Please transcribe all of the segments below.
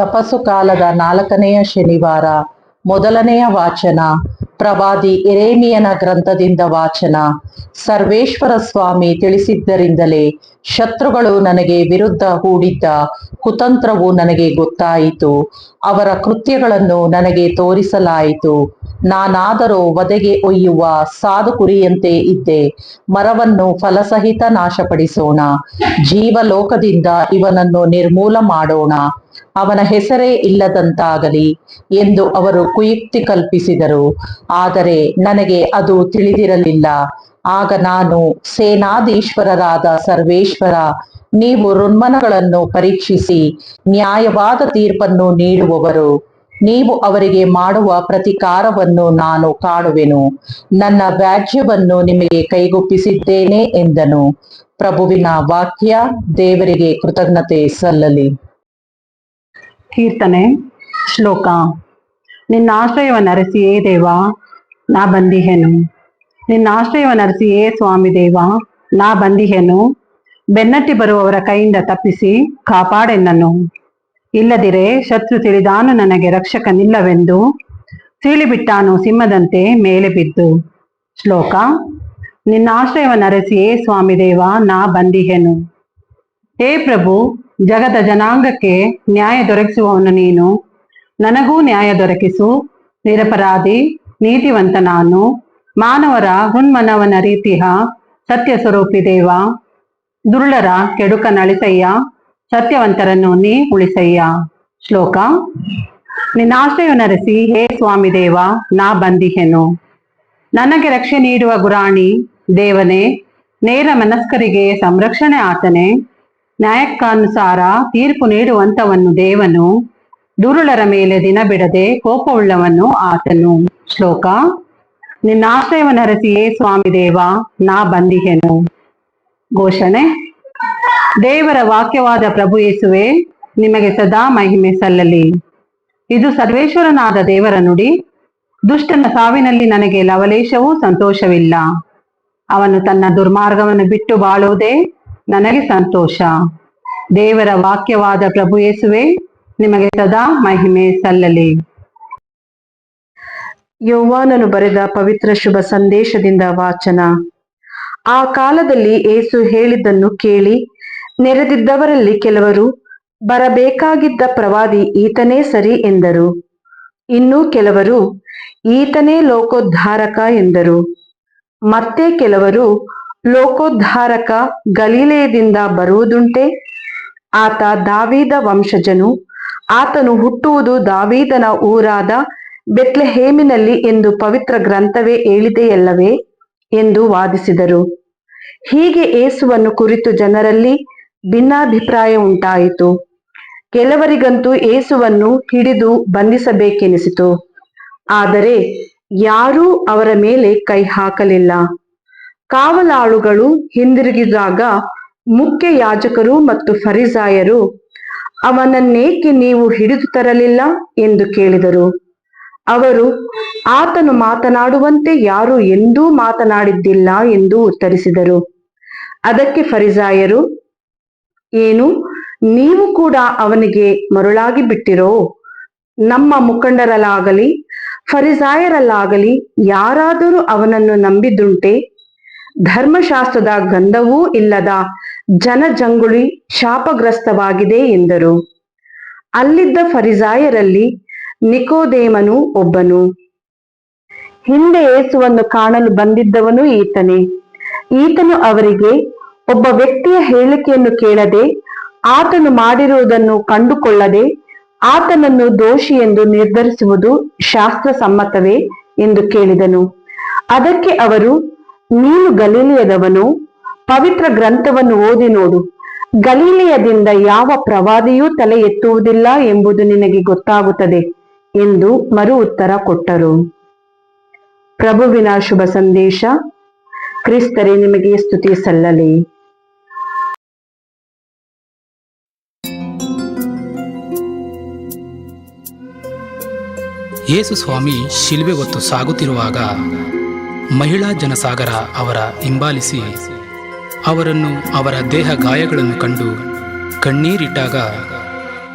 ತಪಸ್ಸು ಕಾಲದ ನಾಲ್ಕನೆಯ ಶನಿವಾರ, ಮೊದಲನೆಯ ವಾಚನ, ಪ್ರವಾದಿ ಎರೇಮಿಯನ ಗ್ರಂಥದಿಂದ ವಾಚನ. ಸರ್ವೇಶ್ವರ ಸ್ವಾಮಿ ತಿಳಿಸಿದ್ದರಿಂದಲೇ ಶತ್ರುಗಳು ನನಗೆ ವಿರುದ್ಧ ಹೂಡಿದ್ದ ಕುತಂತ್ರವು ನನಗೆ ಗೊತ್ತಾಯಿತು. ಅವರ ಕೃತ್ಯಗಳನ್ನು ನನಗೆ ತೋರಿಸಲಾಯಿತು. ನಾನಾದರೂ ವಧೆಗೆ ಒಯ್ಯುವ ಸಾಧು ಕುರಿಯಂತೆ ಇದ್ದೆ. ಮರವನ್ನು ಫಲಸಹಿತ ನಾಶಪಡಿಸೋಣ. ಜೀವಲೋಕದಿಂದ ಇವನನ್ನು ನಿರ್ಮೂಲ ಮಾಡೋಣ. ಅವನ ಹೆಸರೇ ಇಲ್ಲದಂತಾಗಲಿ ಎಂದು ಅವರು ಕುಯುಕ್ತಿ ಕಲ್ಪಿಸಿದರು. ಆದರೆ ನನಗೆ ಅದು ತಿಳಿದಿರಲಿಲ್ಲ. ಆಗ ನಾನು, ಸೇನಾಧೀಶ್ವರರಾದ ಸರ್ವೇಶ್ವರ, ನೀವು ಋಣ್ಮನಗಳನ್ನು ಪರೀಕ್ಷಿಸಿ ನ್ಯಾಯವಾದ ತೀರ್ಪನ್ನು ನೀಡುವವರು. ನೀವು ಅವರಿಗೆ ಮಾಡುವ ಪ್ರತಿಕಾರವನ್ನು ನಾನು ಕಾಣುವೆನು. ನನ್ನ ವ್ಯಾಜ್ಯವನ್ನು ನಿಮಗೆ ಕೈಗೊಪ್ಪಿಸಿದ್ದೇನೆ ಎಂದನು. ಪ್ರಭುವಿನ ವಾಕ್ಯ ದೇವರಿಗೆ ಕೃತಜ್ಞತೆ ಸಲ್ಲಲಿ. ಕೀರ್ತನೆ, ಶ್ಲೋಕ. ನಿನ್ನ ಆಶ್ರಯವನ್ನರಸಿಯೇ ದೇವ, ನಾ ಬಂದಿಹೆನು. ನಿನ್ನ ಆಶ್ರಯವನ್ನರಸಿಯೇ ಸ್ವಾಮಿ ದೇವ, ನಾ ಬಂದಿಹೆನು. ಬೆನ್ನಟ್ಟಿ ಬರುವವರ ಕೈಯಿಂದ ತಪ್ಪಿಸಿ ಕಾಪಾಡೆನ್ನನು. ಇಲ್ಲದಿರೆ ಶತ್ರು ತಿಳಿದಾನು ನನಗೆ ರಕ್ಷಕನಿಲ್ಲವೆಂದು. ಸೀಳಿಬಿಟ್ಟಾನು ಸಿಂಹದಂತೆ ಮೇಲೆ ಬಿದ್ದು. ಶ್ಲೋಕ. ನಿನ್ನ ಆಶ್ರಯವನ್ನರಸಿಯೇ ಸ್ವಾಮಿ ದೇವ, ನಾ ಬಂದಿಹೆನು. ಹೇ ಪ್ರಭು ಜಗದ ಜನಾಂಗಕ್ಕೆ ನ್ಯಾಯ ದೊರಕಿಸುವವನು ನೀನು. ನನಗೂ ನ್ಯಾಯ ದೊರಕಿಸು. ನಿರಪರಾಧಿ, ನೀತಿವಂತ ನಾನು. ಮಾನವರ ಹುನ್ಮನವನ ರೀತಿಹ ಸತ್ಯ ಸ್ವರೂಪಿ ದೇವ. ದುರುಳರ ಕೆಡುಕ ನಳಿಸಯ್ಯ ಸತ್ಯವಂತರನ್ನು ನೀ ಉಳಿಸಯ್ಯ. ಶ್ಲೋಕ. ನಿನ್ನಾಶ್ರಯವನರಸಿ ಹೇ ಸ್ವಾಮಿ ದೇವ, ನಾ ಬಂದಿಹೆನು. ನನಗೆ ರಕ್ಷೆ ನೀಡುವ ಗುರಾಣಿ ದೇವನೇ, ನೇರ ಮನಸ್ಕರಿಗೆ ಸಂರಕ್ಷಣೆ ಆತನೇ. ನ್ಯಾಯಕ್ಕಾನುಸಾರ ತೀರ್ಪು ನೀಡುವಂತವನು ದೇವನು, ದುರುಳರ ಮೇಲೆ ದಿನ ಬಿಡದೆ ಕೋಪವುಳ್ಳವನು ಆತನು. ಶ್ಲೋಕ ನಿನ್ನ ನಿನ್ನಾಶ್ರಯವನರಸಿಯೇ ಸ್ವಾಮಿ ದೇವ, ನಾ ಬಂದಿಹೆನು. ಘೋಷಣೆ, ದೇವರ ವಾಕ್ಯವಾದ ಪ್ರಭು ಯೇಸುವೆ, ನಿಮಗೆ ಸದಾ ಮಹಿಮೆ ಸಲ್ಲಲಿ. ಇದು ಸರ್ವೇಶ್ವರನಾದ ದೇವರ ನುಡಿ, ದುಷ್ಟನ ಸಾವಿನಲ್ಲಿ ನನಗೆ ಲವಲೇಶವೂ ಸಂತೋಷವಿಲ್ಲ. ಅವನು ತನ್ನ ದುರ್ಮಾರ್ಗವನ್ನು ಬಿಟ್ಟು ಬಾಳುವುದೇ ನನಗೆ ಸಂತೋಷ. ದೇವರ ವಾಕ್ಯವಾದ ಪ್ರಭು ಯೇಸುವೆ, ನಿಮಗೆ ಸದಾ ಮಹಿಮೆ ಸಲ್ಲಲಿ. ಯೌವಾನನು ಬರೆದ ಪವಿತ್ರ ಶುಭ ಸಂದೇಶದಿಂದ ವಾಚನ. ಆ ಕಾಲದಲ್ಲಿ ಏಸು ಹೇಳಿದ್ದನ್ನು ಕೇಳಿ, ನೆರೆದಿದ್ದವರಲ್ಲಿ ಕೆಲವರು, ಬರಬೇಕಾಗಿದ್ದ ಪ್ರವಾದಿ ಈತನೇ ಸರಿ ಎಂದರು. ಇನ್ನು ಕೆಲವರು, ಈತನೇ ಲೋಕೋದ್ಧಾರಕ ಎಂದರು. ಮತ್ತೆ ಕೆಲವರು ಲೋಕೋದ್ಧಾರಕ ಗಲೀಲೆಯದಿಂದ ಬರುವುದುಂಟೆ? ಆತ ದಾವೀದ ವಂಶಜನು. ಆತನು ಹುಟ್ಟುವುದು ದಾವೀದನ ಊರಾದ ಬೆತ್ಲೆಹೇಮಿನಲ್ಲಿ ಎಂದು ಪವಿತ್ರ ಗ್ರಂಥವೇ ಹೇಳಿದೆಯಲ್ಲವೇ ಎಂದು ವಾದಿಸಿದರು. ಹೀಗೆ ಏಸುವನ್ನು ಕುರಿತು ಜನರಲ್ಲಿ ಭಿನ್ನಾಭಿಪ್ರಾಯ ಉಂಟಾಯಿತು ಕೆಲವರಿಗಂತೂ ಏಸುವನ್ನು ಹಿಡಿದು ಬಂಧಿಸಬೇಕೆನಿಸಿತು. ಆದರೆ ಯಾರೂ ಅವರ ಮೇಲೆ ಕೈ ಹಾಕಲಿಲ್ಲ. ಕಾವಲಾಳುಗಳು ಹಿಂದಿರುಗಿದಾಗ ಮುಖ್ಯ ಯಾಜಕರು ಮತ್ತು ಫರಿಸಾಯರು, ಅವನನ್ನೇಕೆ ನೀವು ಹಿಡಿದು ತರಲಿಲ್ಲ ಎಂದು ಕೇಳಿದರು. ಅವರು, ಆತನು ಮಾತನಾಡುವಂತೆ ಯಾರು ಎಂದೂ ಮಾತನಾಡಿದ್ದಿಲ್ಲ ಎಂದು ಉತ್ತರಿಸಿದರು. ಅದಕ್ಕೆ ಫರಿಸಾಯರು, ಏನು, ನೀವು ಕೂಡ ಅವನಿಗೆ ಮರುಳಾಗಿ ಬಿಟ್ಟಿರೋ? ನಮ್ಮ ಮುಖಂಡರಲ್ಲಾಗಲಿ, ಫರಿಸಾಯರಲ್ಲಾಗಲಿ ಯಾರಾದರೂ ಅವನನ್ನು ನಂಬಿದ್ದುಂಟೆ? ಧರ್ಮಶಾಸ್ತ್ರದ ಗಂಧವೂ ಇಲ್ಲದ ಜನಜಂಗುಳಿ ಶಾಪಗ್ರಸ್ತವಾಗಿದೆ ಎಂದರು. ಅಲ್ಲಿದ್ದ ಫರಿಸಾಯರಲ್ಲಿ ನಿಕೋದೇಮನು ಒಬ್ಬನು. ಹಿಂದೆ ಯೇಸುವನ್ನು ಕಾಣಲು ಬಂದಿದ್ದವನು ಈತನೇ. ಈತನು ಅವರಿಗೆ, ಒಬ್ಬ ವ್ಯಕ್ತಿಯ ಹೇಳಿಕೆಯನ್ನು ಕೇಳದೆ ಆತನು ಮಾಡಿರುವುದನ್ನು ಕಂಡುಕೊಳ್ಳದೆ ಆತನನ್ನು ದೋಷಿ ಎಂದು ನಿರ್ಧರಿಸುವುದು ಶಾಸ್ತ್ರ ಸಮ್ಮತವೇ ಎಂದು ಕೇಳಿದನು. ಅದಕ್ಕೆ ಅವರು ನೀನು ಗಲೀಲಿಯದವನು, ಪವಿತ್ರ ಗ್ರಂಥವನ್ನು ಓದಿ ನೋಡು. ಗಲೀಲಿಯದಿಂದ ಯಾವ ಪ್ರವಾದಿಯೂ ತಲೆ ಎತ್ತುವುದಿಲ್ಲ ಎಂಬುದು ನಿನಗೆ ಗೊತ್ತಾಗುತ್ತದೆ ಎಂದು ಮರು ಉತ್ತರ ಕೊಟ್ಟರು. ಪ್ರಭುವಿನ ಶುಭ ಸಂದೇಶ, ಕ್ರಿಸ್ತರೇ, ನಿಮಗೆ ಸ್ತುತಿ ಸಲ್ಲಲಿ. ಯೇಸು ಸ್ವಾಮಿ ಶಿಲ್ಬೆ ಹೊತ್ತು ಸಾಗುತ್ತಿರುವಾಗ ಮಹಿಳಾ ಜನಸಾಗರ ಅವರ ಹಿಂಬಾಲಿಸಿ ಅವರನ್ನು ಅವರ ದೇಹ ಗಾಯಗಳನ್ನು ಕಂಡು ಕಣ್ಣೀರಿಟ್ಟಾಗ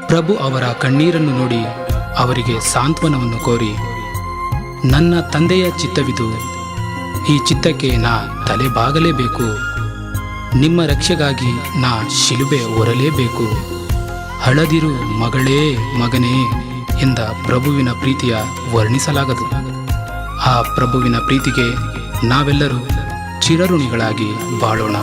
ಪ್ರಭು ಅವರ ಕಣ್ಣೀರನ್ನು ನೋಡಿ ಅವರಿಗೆ ಸಾಂತ್ವನವನ್ನು ಕೋರಿ, ನನ್ನ ತಂದೆಯ ಚಿತ್ತವಿದು, ಈ ಚಿತ್ತಕ್ಕೆ ನಾ ತಲೆ ಬಾಗಲೇಬೇಕು, ನಿಮ್ಮ ರಕ್ಷೆಗಾಗಿ ನಾ ಶಿಲುಬೆ ಹೊರಲೇಬೇಕು, ಹಳದಿರು ಮಗಳೇ ಮಗನೇ ಎಂದ ಪ್ರಭುವಿನ ಪ್ರೀತಿಯ ವರ್ಣಿಸಲಾಗದು. ಆ ಪ್ರಭುವಿನ ಪ್ರೀತಿಗೆ ನಾವೆಲ್ಲರೂ ಚಿರಋಣಿಗಳಾಗಿ ಬಾಳೋಣ.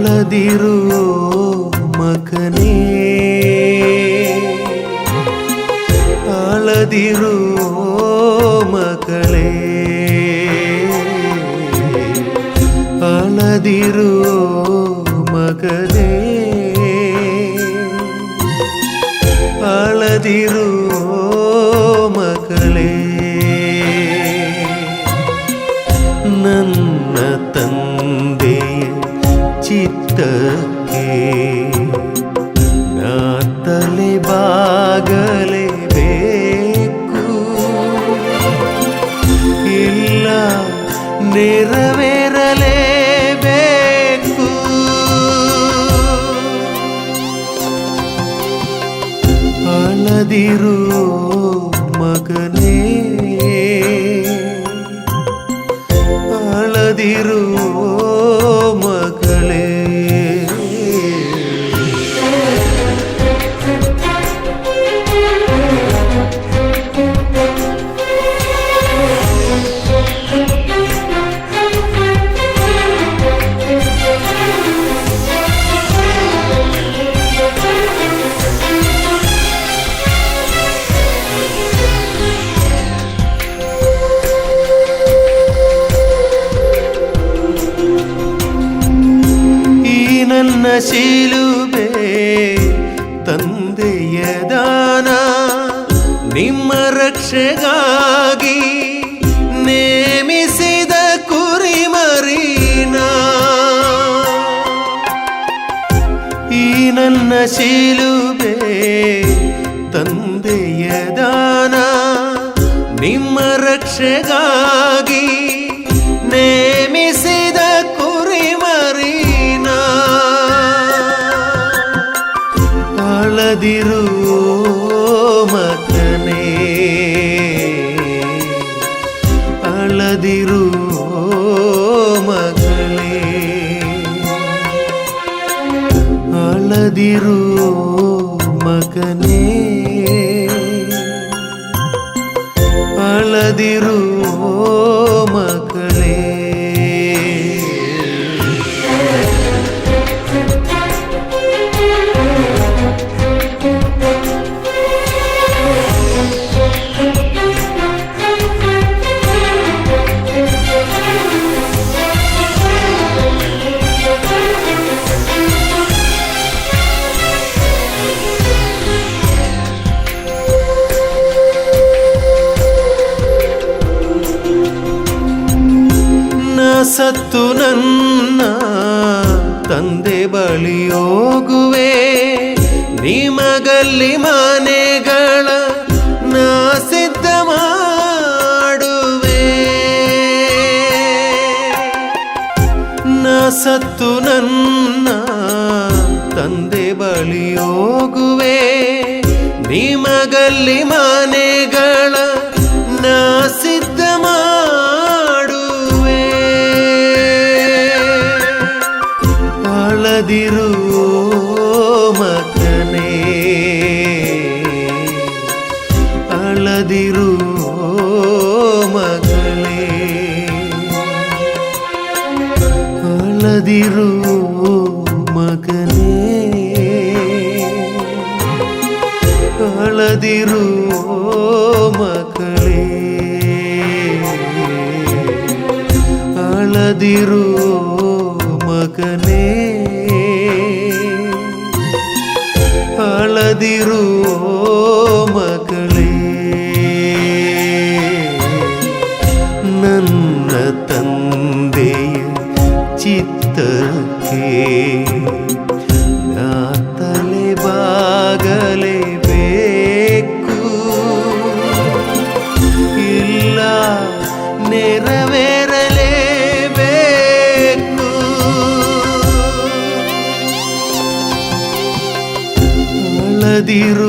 ಅಳದಿರು ಮಗನೇ ಅಳದಿರು ಮಗಳೇ ಅಳದಿರು ಮಗನೇ ಅಳದಿರು ಮಗಳೇ ಶಿಲುಬೆ ತಂದೆಯ ದಾನ ನಿಮ್ಮ ರಕ್ಷೆಗಾಗಿ ನೇಮಿಸಿದ ಕುರಿಮರೀನ. ಈ ನನ್ನ ಶಿಲುಬೆ ತಂದೆಯ ದಾನ ನಿಮ್ಮ ರಕ್ಷೆಗಾಗಿ ಮಗನೇ ಅಳದಿರು ಮಗಳೇ ಅಳದಿರು ಸತ್ತು ನನ್ನ ತಂದೆ ಬಳಿ ಹೋಗುವೆ. ನಿಮಗಲ್ಲಿ ಮನೆಗಳ ನಾ ಮಾಡುವೆ. ನ ಸತ್ತು ನನ್ನ ತಂದೆ ಬಳಿ ಹೋಗುವೆ. ನಿಮಗಲ್ಲಿ ಮನೆಗಳ ಅಳದಿರು ಮಗನೇ ಅಳದಿರು ಮಗಳೇ ಅಳದಿರು ಮಗನೇ ಅಳದಿರು ಅಳದಿರು